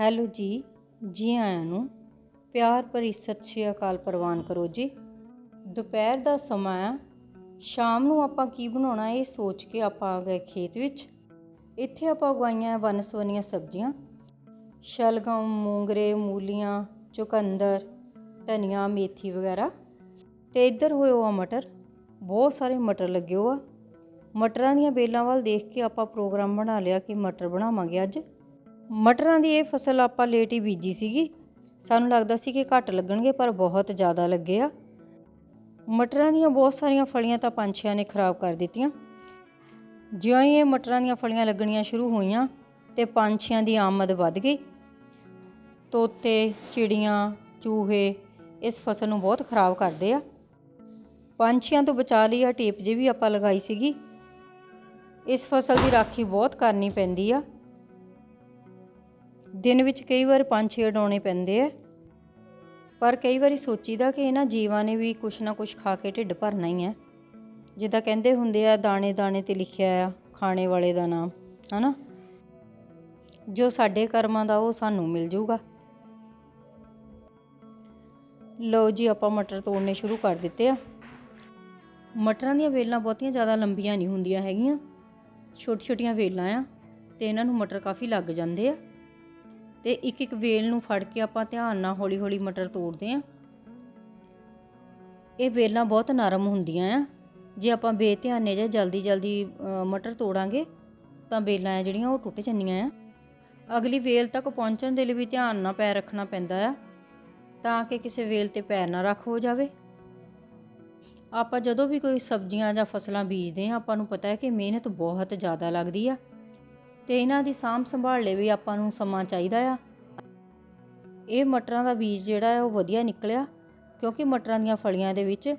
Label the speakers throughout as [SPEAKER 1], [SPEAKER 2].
[SPEAKER 1] Hello ਜੀ ਜੀ ਆਇਆਂ ਨੂੰ। ਪਿਆਰ ਭਰੀ ਸਤਿ ਸ਼੍ਰੀ ਅਕਾਲ ਪ੍ਰਵਾਨ ਕਰੋ ਜੀ। ਦੁਪਹਿਰ ਦਾ ਸਮਾਂ ਆ। ਸ਼ਾਮ ਨੂੰ ਆਪਾਂ ਕੀ ਬਣਾਉਣਾ ਇਹ ਸੋਚ ਕੇ ਆਪਾਂ ਆ ਗਏ ਖੇਤ ਵਿੱਚ। ਇੱਥੇ ਆਪਾਂ ਉਗਾਈਆਂ ਵਨਸਵਨੀਆਂ ਸਬਜ਼ੀਆਂ। ਸ਼ਲਗਮ, ਮੂੰਗਰੇ, ਮੂਲੀਆਂ, ਚੁਕੰਦਰ, ਧਨੀਆ, ਮੇਥੀ ਵਗੈਰਾ। ਤੇ ਇੱਧਰ ਹੋਏ ਆ ਮਟਰ। ਬਹੁਤ ਸਾਰੇ ਮਟਰ ਲੱਗੇ ਹੋ ਮਟਰਾਂ ਦੀਆਂ ਬੇਲਾਂ ਵੱਲ ਦੇਖ ਕੇ ਆਪਾਂ ਪ੍ਰੋਗਰਾਮ ਬਣਾ ਲਿਆ ਕਿ ਮਟਰ ਬਣਾਵਾਂਗੇ ਅੱਜ। ਮਟਰਾਂ ਦੀ ਇਹ ਫਸਲ ਆਪਾਂ ਲੇਟ ਹੀ ਬੀਜੀ ਸੀਗੀ। ਸਾਨੂੰ ਲੱਗਦਾ ਸੀ ਕਿ ਘੱਟ ਲੱਗਣਗੇ, ਪਰ ਬਹੁਤ ਜ਼ਿਆਦਾ ਲੱਗੇ ਆ। ਮਟਰਾਂ ਦੀਆਂ ਬਹੁਤ ਸਾਰੀਆਂ ਫਲੀਆਂ ਤਾਂ ਪੰਛੀਆਂ ਨੇ ਖਰਾਬ ਕਰ ਦਿੱਤੀਆਂ। ਜਿਉਂ ਹੀ ਇਹ ਮਟਰਾਂ ਦੀਆਂ ਫਲੀਆਂ ਲੱਗਣੀਆਂ ਸ਼ੁਰੂ ਹੋਈਆਂ, ਤੇ ਪੰਛੀਆਂ ਦੀ ਆਮਦ ਵੱਧ ਗਈ। ਤੋਤੇ, ਚਿੜੀਆਂ, ਚੂਹੇ ਇਸ ਫਸਲ ਨੂੰ ਬਹੁਤ ਖਰਾਬ ਕਰਦੇ ਆ। ਪੰਛੀਆਂ ਤੋਂ ਬਚਾ ਲਈ ਆ ਟੇਪ ਜੀ ਵੀ ਆਪਾਂ ਲਗਾਈ ਸੀਗੀ। ਇਸ ਫਸਲ ਦੀ ਰਾਖੀ ਬਹੁਤ ਕਰਨੀ ਪੈਂਦੀ ਆ। ਦਿਨ ਵਿੱਚ ਕਈ ਵਾਰ ਪੰਜ ਛੇ ਉਡਾਉਣੇ ਪੈਂਦੇ ਆ। ਪਰ ਕਈ ਵਾਰੀ ਸੋਚੀਦਾ ਕਿ ਇਹਨਾਂ ਜੀਵਾਂ ਨੇ ਵੀ ਕੁਛ ਨਾ ਕੁਛ ਖਾ ਕੇ ਢਿੱਡ ਭਰਨਾ ਹੀ ਹੈ ਜਿੱਦਾਂ ਕਹਿੰਦੇ ਹੁੰਦੇ ਆ, ਦਾਣੇ ਦਾਣੇ ਤੇ ਲਿਖਿਆ ਆ, ਖਾਣੇ ਵਾਲੇ ਦਾ ਨਾਮ, ਹਨਾ? ਜੋ ਸਾਡੇ ਕਰਮਾਂ ਦਾ ਉਹ ਸਾਨੂੰ ਮਿਲ ਜਾਊਗਾ। ਲਓ ਜੀ, ਆਪਾਂ ਮਟਰ ਤੋੜਨੇ ਸ਼ੁਰੂ ਕਰ ਦਿੱਤੇ ਆ। ਮਟਰਾਂ ਦੀਆਂ ਵੇਲਾਂ ਬਹੁਤੀਆਂ ਜ਼ਿਆਦਾ ਲੰਬੀਆਂ ਨਹੀਂ ਹੁੰਦੀਆਂ ਹੈਗੀਆਂ। ਛੋਟੀ ਛੋਟੀਆਂ ਵੇਲਾਂ ਆ ਤੇ ਇਹਨਾਂ ਨੂੰ ਮਟਰ ਕਾਫੀ ਲੱਗ ਜਾਂਦੇ ਆ। ਤੇ ਇੱਕ ਇੱਕ ਵੇਲ ਨੂੰ ਫੜ ਕੇ ਆਪਾਂ ਧਿਆਨ ਨਾਲ ਹੌਲੀ ਹੌਲੀ ਮਟਰ ਤੋੜਦੇ ਆ ਇਹ ਵੇਲਾਂ ਬਹੁਤ ਨਰਮ ਹੁੰਦੀਆਂ ਆ। ਜੇ ਆਪਾਂ ਬੇਧਿਆਨੇ ਜਾਂ ਜਲਦੀ ਜਲਦੀ ਮਟਰ ਤੋੜਾਂਗੇ, ਤਾਂ ਵੇਲਾਂ ਆ ਜਿਹੜੀਆਂ ਉਹ ਟੁੱਟ ਜਾਂਦੀਆਂ ਆ। ਅਗਲੀ ਵੇਲ ਤੱਕ ਪਹੁੰਚਣ ਦੇ ਲਈ ਵੀ ਧਿਆਨ ਨਾਲ ਪੈਰ ਰੱਖਣਾ ਪੈਂਦਾ ਆ, ਤਾਂ ਕਿ ਕਿਸੇ ਵੇਲ ਤੇ ਪੈਰ ਨਾ ਰੱਖ ਹੋ ਜਾਵੇ। ਆਪਾਂ ਜਦੋਂ ਵੀ ਕੋਈ ਸਬਜ਼ੀਆਂ ਜਾਂ ਫਸਲਾਂ ਬੀਜਦੇ ਆ ਆਪਾਂ ਨੂੰ ਪਤਾ ਹੈ ਕਿ ਮਿਹਨਤ ਬਹੁਤ ਜ਼ਿਆਦਾ ਲੱਗਦੀ ਆ। ਤੇ ਇਹਨਾਂ ਦੀ ਸਾਂਭ ਸੰਭਾਲ ਲਈ ਵੀ ਆਪਾਂ ਨੂੰ ਸਮਾਂ ਚਾਹੀਦਾ ਆ। ਇਹ ਮਟਰਾਂ ਦਾ ਬੀਜ ਜਿਹੜਾ ਹੈ ਉਹ ਵਧੀਆ ਨਿਕਲਿਆ, ਕਿਉਂਕਿ ਮਟਰਾਂ ਦੀਆਂ ਫਲੀਆਂ ਦੇ ਵਿੱਚ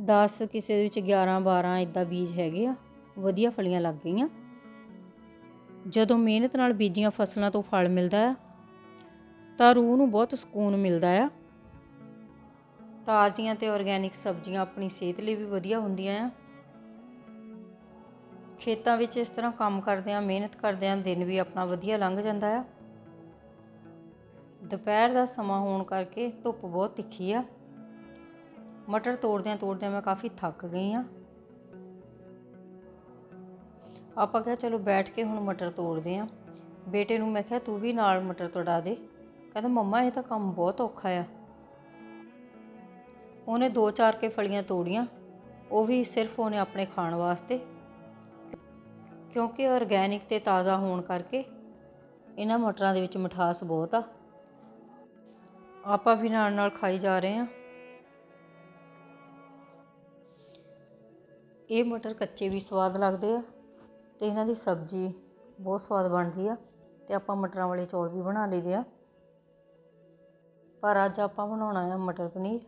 [SPEAKER 1] 10 ਕਿਸੇ ਦੇ ਵਿੱਚ 11 12 ਇਦਾਂ ਬੀਜ ਹੈਗੇ ਆ, ਵਧੀਆ ਫਲੀਆਂ ਲੱਗ ਗਈਆਂ। ਜਦੋਂ ਮਿਹਨਤ ਨਾਲ ਬੀਜੀਆਂ ਫਸਲਾਂ ਤੋਂ ਫਲ ਮਿਲਦਾ ਆ, ਤਾਂ ਰੂਹ ਨੂੰ ਬਹੁਤ ਸਕੂਨ ਮਿਲਦਾ ਆ। ਤਾਜ਼ੀਆਂ ਤੇ ਆਰਗੈਨਿਕ ਸਬਜ਼ੀਆਂ ਆਪਣੀ ਸਿਹਤ ਲਈ ਵੀ ਵਧੀਆ ਹੁੰਦੀਆਂ ਆ। ਖੇਤਾਂ ਵਿੱਚ ਇਸ ਤਰ੍ਹਾਂ ਕੰਮ ਕਰਦਿਆਂ, ਮਿਹਨਤ ਕਰਦਿਆਂ ਦਿਨ ਵੀ ਆਪਣਾ ਵਧੀਆ ਲੰਘ ਜਾਂਦਾ ਆ। ਦੁਪਹਿਰ ਦਾ ਸਮਾਂ ਹੋਣ ਕਰਕੇ ਧੁੱਪ ਬਹੁਤ ਤਿੱਖੀ ਆ। ਮਟਰ ਤੋੜਦਿਆਂ ਤੋੜਦਿਆਂ ਮੈਂ ਕਾਫੀ ਥੱਕ ਗਈ ਆ। ਆਪਾਂ ਕਿਹਾ, ਚਲੋ ਬੈਠ ਕੇ ਹੁਣ ਮਟਰ ਤੋੜਦੇ ਆ। ਬੇਟੇ ਨੂੰ ਮੈਂ ਕਿਹਾ, ਤੂੰ ਵੀ ਨਾਲ ਮਟਰ ਤੋੜਾ ਦੇ। ਕਹਿੰਦਾ, ਮੰਮਾ, ਇਹ ਤਾਂ ਕੰਮ ਬਹੁਤ ਔਖਾ ਆ। ਉਹਨੇ ਦੋ ਚਾਰ ਕੇ ਫਲੀਆਂ ਤੋੜੀਆਂ, ਉਹ ਵੀ ਸਿਰਫ ਉਹਨੇ ਆਪਣੇ ਖਾਣ ਵਾਸਤੇ। ਕਿਉਂਕਿ ਆਰਗੈਨਿਕ ਤੇ ਤਾਜ਼ਾ ਹੋਣ ਕਰਕੇ ਇਹਨਾਂ ਮਟਰਾਂ ਦੇ ਵਿੱਚ ਮਿਠਾਸ ਬਹੁਤ ਆ। ਆਪਾਂ ਵੀ ਨਾਲ ਨਾਲ ਖਾਈ ਜਾ ਰਹੇ ਆ ਇਹ ਮਟਰ ਕੱਚੇ ਵੀ ਸਵਾਦ ਲੱਗਦੇ ਆ ਤੇ ਇਹਨਾਂ ਦੀ ਸਬਜ਼ੀ ਬਹੁਤ ਸਵਾਦ ਬਣਦੀ ਆ ਤੇ ਆਪਾਂ ਮਟਰਾਂ ਵਾਲੇ ਚੌਲ ਵੀ ਬਣਾ ਲਈਦੇ ਆ। ਪਰ ਅੱਜ ਆਪਾਂ ਬਣਾਉਣਾ ਆ ਮਟਰ ਪਨੀਰ।